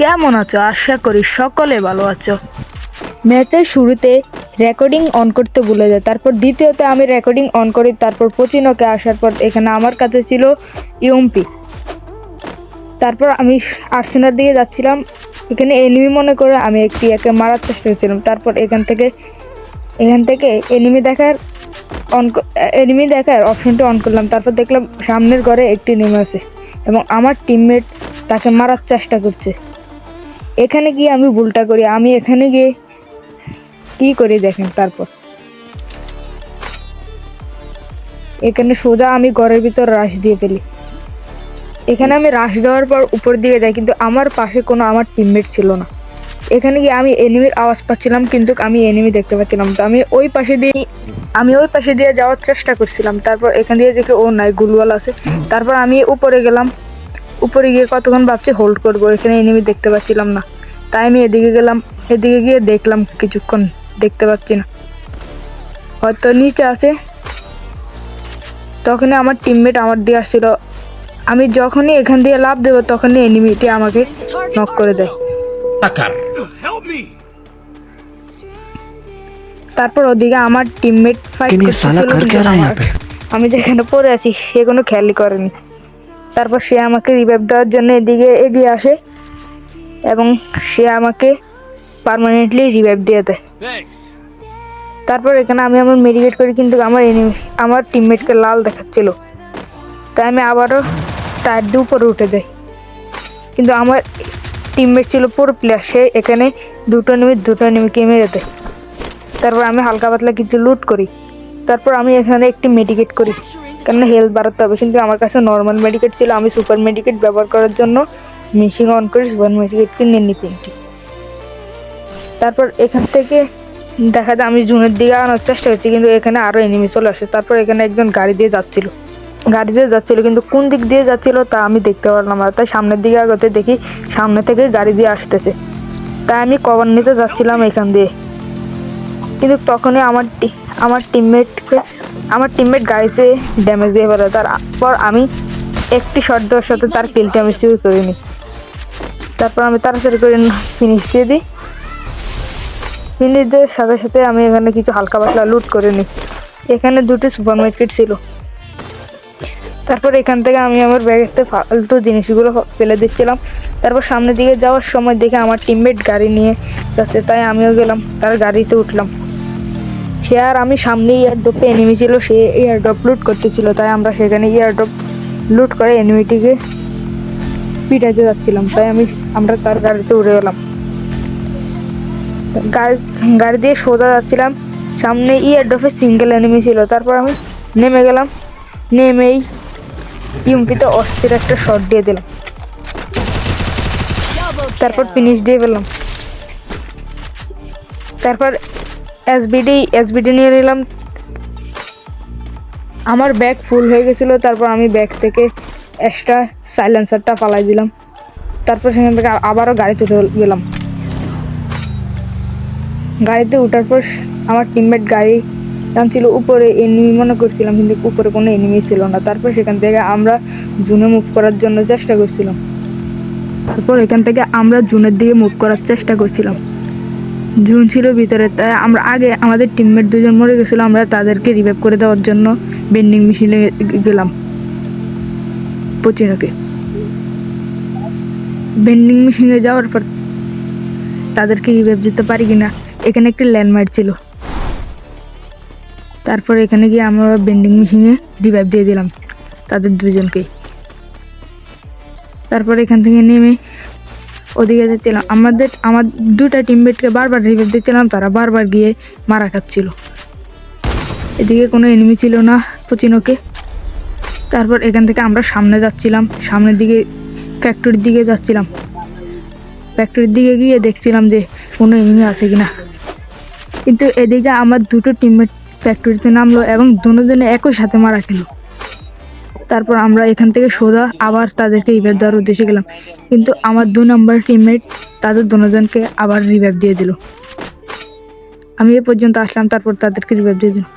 কেমন আছো? আশা করি সকলে ভালো আছো। ম্যাচের শুরুতে রেকর্ডিং অন করতে ভুলে যায়। তারপর দ্বিতীয়তে আমি রেকর্ডিং অন করি, তারপর পচিনকে আসার পর এখানে আমার কাছে ছিল ইউএমপি তারপর আমি আর্সেনার দিকে যাচ্ছিলাম। এখানে এনিমি মনে করে আমি একটি একে মারার চেষ্টা করছিলাম। তারপর এখান থেকে এখান থেকে এনিমি দেখার অন এনিমি দেখার অপশনটা অন করলাম। তারপর দেখলাম সামনের ঘরে একটি নেমে আছে এবং আমার টিমমেট তাকে মারার চেষ্টা করছে। এখানে গিয়ে আমি ভুলটা করি। আমি এখানে গিয়ে কি করি দেখেন তারপর। এখানে সোজা আমি ঘরের ভিতর রাশ দিয়ে ফেলি। এখানে আমি রাশ দেওয়ার পর উপর দিকে যাই, কিন্তু আমার পাশে কোনো আমার টিমমেট ছিল না। এখানে গিয়ে আমি এনিমির আওয়াজ পাচ্ছিলাম, কিন্তু আমি এনিমি দেখতে পাচ্ছিলাম। তো আমি ওই পাশে দিয়ে, আমি ওই পাশে দিয়ে যাওয়ার চেষ্টা করছিলাম। তারপর এখান দিয়ে দেখে ও নাই, গুলওয়াল আছে। তারপর আমি উপরে গেলাম। উপরে গিয়ে কতক্ষণ ভাবছি হোল্ড করব, এখানে এনিমি দেখতে পাচ্ছিলাম না। তাই আমি এদিকে গেলাম, এদিকে গিয়ে দেখলাম কিছুক্ষণ, দেখতে পাচ্ছি না। হয়তো নিচে আছে। তখন আমার টিমমেট আমার দিয়ে আসছিল। আমি যখনই এখান দিয়ে লাভ দেব তখনই এনিমিটি আমাকে নক করে দেয়। তারপর ওদিকে আমার টিমমেট ফাইট করতেছিল আমি যেখানে পড়ে আছি সে কোনো খেয়ালই করেনি। তারপর সে আমাকে রিভাইভ দেওয়ার জন্য এদিকে এগিয়ে আসে এবং সে আমাকে পারমানেন্টলি রিভাইভ দিয়ে দেয়। তারপর এখানে আমি আমার মেডিকেট করি কিন্তু আমার এনিমি আমার টিমমেটকে লাল দেখাচ্ছিল। তাই আমি আবারও টায়ার দিয়ে উপরে উঠে যায়। কিন্তু আমার টিমমেট ছিল পুরো প্লেয়ার সে এখানে দুটো নেমে দুটো নেমে মেরে দেয়। তারপর আমি হালকা পাতলা কিছু লুট করি। তারপর আমি এখানে একটি মেডিকেট করি। কেননা হেলথ বাড়াতে হবে, কিন্তু আমার কাছে নর্মাল মেডিকেট ছিল। আমি সুপার মেডিকেট ব্যবহার করার জন্য মেশিন অন করে সুপার মেডিকেটকে নিয়ে নিই তিনটি। তারপর এখান থেকে দেখা যায় আমি জুনের দিকে আনার চেষ্টা করছি, কিন্তু এখানে আরও এনিমি চলে আসে। তারপর এখানে একজন গাড়ি দিয়ে যাচ্ছিল। গাড়ি দিয়ে যাচ্ছিল, কিন্তু কোন দিক দিয়ে যাচ্ছিল তা আমি দেখতে পারলাম না। তাই সামনের দিকে আগাতে দেখি সামনে থেকে গাড়ি দিয়ে আসতেছে। তাই আমি কভার নিতে যাচ্ছিলাম এখান দিয়ে। কিন্তু তখনই আমার আমার টিমমেটকে আমার টিমমেট গাড়িতে ড্যামেজ দিয়ে ফেলে। তারপর আমি একটি শট দেওয়ার সাথে তার কিলটা আমি সিউজ করে নিই। তারপর আমি তাড়াতাড়ি করে ফিনিশ দিয়ে দিই। ফিনিশ দেওয়ার সাথে সাথে আমি এখানে কিছু হালকা পাতলা লুট করে নিই। এখানে দুটি সুপার মার্কেট ছিল। তারপর এখান থেকে আমি আমার ব্যাগেতে ফালতু জিনিসগুলো ফেলে দিচ্ছিলাম। তারপর সামনের দিকে যাওয়ার সময় দেখে আমার টিমমেট গাড়ি নিয়ে যাচ্ছে, তাই আমিও গেলাম, তার গাড়িতে উঠলাম। সে আর আমি সামনে ইয়ারড্রপে এনিমি ছিল, সে ইয়ারড্রপ লুট করতেছিল, তাই আমরা সেখানে ইয়ারড্রপ লুট করে এনিমিটিকে পিটাইতে যাচ্ছিলাম, তাই আমি, আমরা তার গাড়িতে উঠে গেলাম। গাড়ি গাড়ি দিয়ে সোজা যাচ্ছিলাম সামনে ইয়ারড্রপে সিঙ্গেল এনিমি ছিল, তারপর আমি নেমে গেলাম, নেমেই ইউমপিতে অস্থির একটা শট দিয়ে দিলাম তারপর ফিনিশ দিয়ে পেলাম তারপর এসবিডি এসবিডি নিয়ে নিলাম। আমার ব্যাগ ফুল হয়ে গেছিল, তারপর আমি ব্যাগ থেকে এক্সট্রা সাইলেন্সারটা পালাই দিলাম। তারপর সেখান থেকে আবারও গাড়িতে উঠে গেলাম। গাড়িতে ওঠার পর আমার টিমমেট গাড়ি টানছিল উপরে এনিমি মনে করছিলাম কিন্তু উপরে কোনো এনিমি ছিল না। তারপর সেখান থেকে আমরা জুনে মুভ করার জন্য চেষ্টা করছিলাম। তারপর এখান থেকে আমরা জুনের দিকে মুভ করার চেষ্টা করছিলাম। জুন ছিল ভিতরে, তাই আমরা আগে আমাদের টিমমেট দুজন মরে গেছিল, আমরা তাদেরকে রিভাইভ করে দেওয়ার জন্য বেন্ডিং মেশিনে গেলাম। পচিনকে বেন্ডিং মেশিনে যাওয়ার পর তাদেরকে রিভাইভ দিতে পারি কিনা, এখানে একটি ল্যান্ডমার্ক ছিল। তারপর এখানে গিয়ে আমরা বেন্ডিং মেশিনে রিভাইভ দিয়ে দিলাম তাদের দুজনকেই। তারপর এখান থেকে নেমে ওদিকে যেতেলাম। আমাদের, আমার দুটা টিমমেটকে বারবার রিভাইভ দিচ্ছিলাম তারা বারবার গিয়ে মারা খাচ্ছিল। এদিকে কোনো এনিমি ছিল না পচিনোকে তারপর এখান থেকে আমরা সামনে যাচ্ছিলাম, সামনের দিকে ফ্যাক্টরির দিকে যাচ্ছিলাম। ফ্যাক্টরির দিকে গিয়ে দেখছিলাম যে কোনো এনিমি আছে কিনা। কিন্তু এদিকে আমার দুটো টিমমেট ফ্যাক্টরিতে নামলো এবং দুজনে একই সাথে মারা গেল তারপর আমরা এখান থেকে সোজা আবার তাদেরকে রিভাইভ দেওয়ার উদ্দেশ্যে গেলাম। কিন্তু আমার দু নম্বর টিমমেট তাদের দুজনকে আবার রিভাইভ দিয়ে দিল। আমি এ পর্যন্ত আসলাম, তারপর তাদেরকে রিভাইভ দিয়ে দিলাম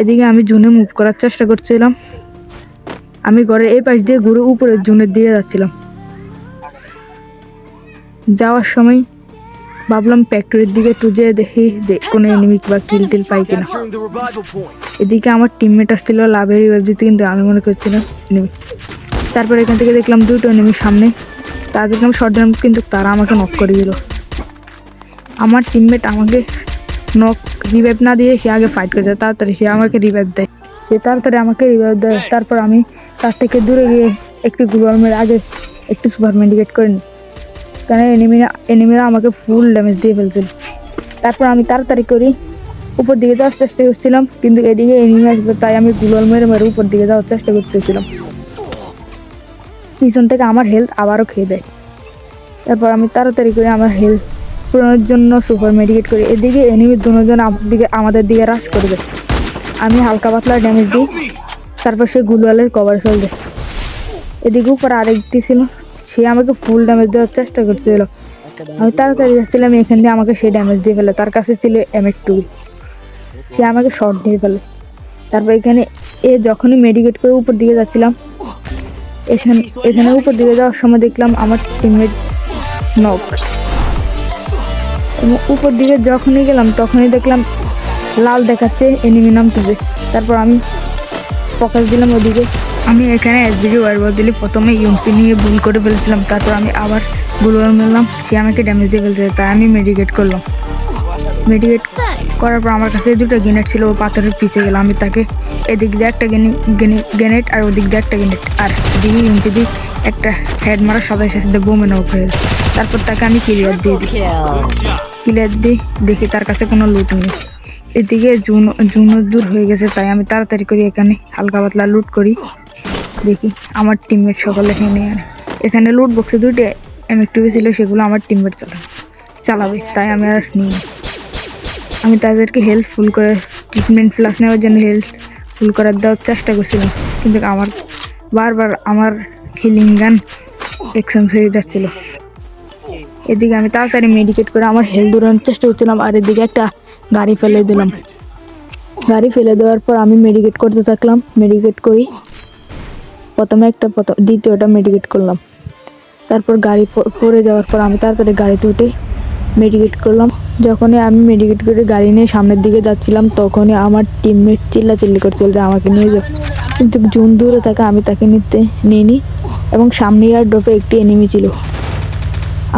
এদিকে আমি জুনে মুভ করার চেষ্টা করছিলাম। আমি ঘরের এই পাশ দিয়ে ঘুরে উপরে জুনের দিকে যাচ্ছিলাম। যাওয়ার সময় ভাবলাম ফ্যাক্টরির দিকে একটু যেয়ে দেখি যে কোনো এনিমি বা কিল টিল পাই কিনা. এদিকে আমার টিমমেট আসছিল লাভের রিভাইভ দিতে কিন্তু আমি মনে করছিলাম এনিমি তারপর এখান থেকে দেখলাম দুটো এনিমি সামনে। তাদেরকে আমি শর্ট দিলাম কিন্তু তারা আমাকে নক করে দিল। আমার টিমমেট আমাকে নক রিভাইভ না দিয়ে সে আগে ফাইট করেছে তাড়াতাড়ি সে আমাকে রিভাইভ দেয়। সে তাড়াতাড়ি আমাকে রিভাইভ দেয় তারপর আমি তার থেকে দূরে গিয়ে একটু গ্লোয়াল মেরে আগে একটু সুপার মেডিকেট করে নিই। কারণ এনিমিরা এনিমিরা আমাকে ফুল ড্যামেজ দিয়ে ফেলছিল। তারপর আমি তাড়াতাড়ি করি উপর দিকে যাওয়ার চেষ্টা করছিলাম, কিন্তু এদিকে এনিমি আসবে, তাই আমি গুগল মেরে মেরে উপর দিকে যাওয়ার চেষ্টা করতেছিলাম। পিছন থেকে আমার হেলথ আবারও খেয়ে দেয় তারপর আমি তাড়াতাড়ি করে আমার হেলথ পূরণের জন্য সুপার মেডিকেট করি। এদিকে এনিমি দুজন দিকে, আমাদের দিকে রাশ করবে আমি হালকা পাতলা ড্যামেজ দিই, তারপর সে গুলওয়ালের কভার চলবে। এদিকে উপর আরেকটি ছিল সে আমাকে ফুল ড্যামেজ দেওয়ার চেষ্টা করছিল। আমি তাড়াতাড়ি যাচ্ছিলাম এখান দিয়ে আমাকে সে ড্যামেজ দিয়ে ফেলে। তার কাছে ছিল এম এক টু সে আমাকে শর্ট দিয়ে ফেলে। তারপর এখানে এ যখনই মেডিকেট করে উপর দিকে যাচ্ছিলাম, এখানে এখানে উপর দিকে যাওয়ার সময় দেখলাম আমার টিমমেট নক এবং উপর দিকে যখনই গেলাম, তখনই দেখলাম লাল দেখাচ্ছে এনিমি নামতেছে। তারপর আমি ফোকাস দিলাম ওদিকে। আমি এখানে এসবিডি ওয়ারবল দিলে। প্রথমে ইউমপি নিয়ে ভুল করে ফেলেছিলাম, তারপর আমি আবার গুলওয়ার মারলাম সে আমাকে ড্যামেজ দিয়ে ফেলছে, তাই আমি মেডিকেট করলাম। মেডিকেট করার পর আমার কাছে দুটো গ্রেনেড ছিল, ও পাথরের পিছে গেল। আমি তাকে এদিক দিয়ে একটা গ্রেনেড আর ওদিক দিয়ে একটা গ্রেনেড আর এদিকে ইউমপি দিয়ে একটা হেড মারার সাথে সাথে বোমে নক হয়ে। তারপর তাকে আমি ক্লিয়ার দিয়ে দিই। ক্লিয়ার দিই দেখি তার কাছে কোনো লুট নেই। এদিকে জুন জুন দূর হয়ে গেছে, তাই আমি তাড়াতাড়ি করি এখানে হালকা পাতলা লুট করি। দেখি, আমার টিমমেট সকলে এখানে আর এখানে লুট বক্সে দুইটা এম টিভি ছিল, সেগুলো আমার টিমমেট চালাবে চালাবে, তাই আমি আর নিই। আমি তাদেরকে হেল্প ফুল করে ট্রিটমেন্ট প্লাস নেওয়ার জন্য হেল্প ফুল করার দেওয়ার চেষ্টা করছিলাম। কিন্তু আমার, বারবার আমার হিলিং গান এক্সচেঞ্জ হয়ে যাচ্ছিল। এদিকে আমি তাড়াতাড়ি মেডিকেট করে আমার হেলথ দৌড়ানোর চেষ্টা করছিলাম, আর এদিকে একটা গাড়ি ফেলে দিলাম। গাড়ি ফেলে দেওয়ার পর আমি মেডিকেট করতে থাকলাম। মেডিকেট করি প্রথমে একটা প্রথম দ্বিতীয়টা মেডিকেট করলাম। তারপর গাড়ি পড়ে যাওয়ার পর আমি তাড়াতাড়ি গাড়িতে উঠে মেডিকেট করলাম। যখনই আমি মেডিকেট করে গাড়ি নিয়ে সামনের দিকে যাচ্ছিলাম, তখনই আমার টিমমেট চিল্লাচিল্লি করছিল যে আমাকে নিয়ে যাও। কিন্তু জুন দূরে থাকে আমি তাকে নিতে নিইনি এবং সামনে আর ডোপে একটি এনিমি ছিল।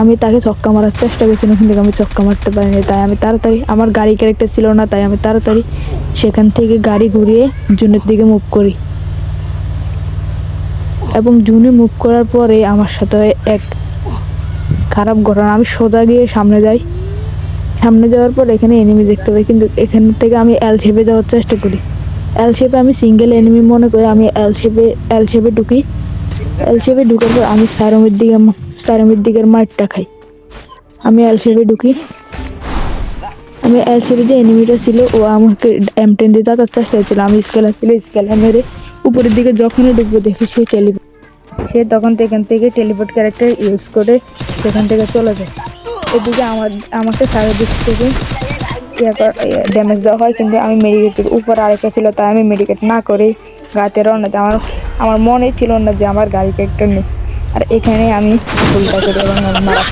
আমি তাকে ছক্কা মারার চেষ্টা করছিলাম, কিন্তু আমি ছক্কা মারতে পারিনি। তাই আমি তাড়াতাড়ি আমার গাড়ি ক্যারেক্টার ছিল না, তাই আমি তাড়াতাড়ি সেখান থেকে গাড়ি ঘুরিয়ে জুনের দিকে মুভ করি। এবং জুনে মুভ করার পরে আমার সাথে এক খারাপ ঘটনা। আমি সোজা গিয়ে সামনে যাই। সামনে যাওয়ার পর এখানে এনিমি দেখতে পাই। কিন্তু এখান থেকে আমি এল শেপে যাওয়ার চেষ্টা করি। এল শেপে আমি সিঙ্গেল এনিমি মনে করি। আমি এল শেপে এল শেপে ঢুকি। এল শেপে ঢুকার পর আমি সারমের দিকে সারমের দিকের মাঠটা খাই। আমি এল শেপে ঢুকি। আমি এল শেপে যে এনিমিটা ছিল, ও আমাকে এম টেন দিয়ে যাতার চেষ্টা হয়েছিল আমি স্কেলার ছিল স্কেলার মেরে উপরের দিকে যখনই ঢুকবো দেখি সে টেলিপোর্ট সে তখন এখান থেকে টেলিপোর্ট ক্যারেক্টার ইউজ করে সেখান থেকে চলে যায়। এদিকে আমার, আমাকে সারা দিক থেকে ড্যামেজ দেওয়া হয়, কিন্তু আমি মেডিকেটের উপর আরেকটা ছিল, তাই আমি মেডিকেট না করে গাড়িতে রওনা দিই। আমার আমার মনে ছিল না যে আমার গাড়ি ক্যারেক্টার নেই। আর এখানে আমি ভুলটা করি মারা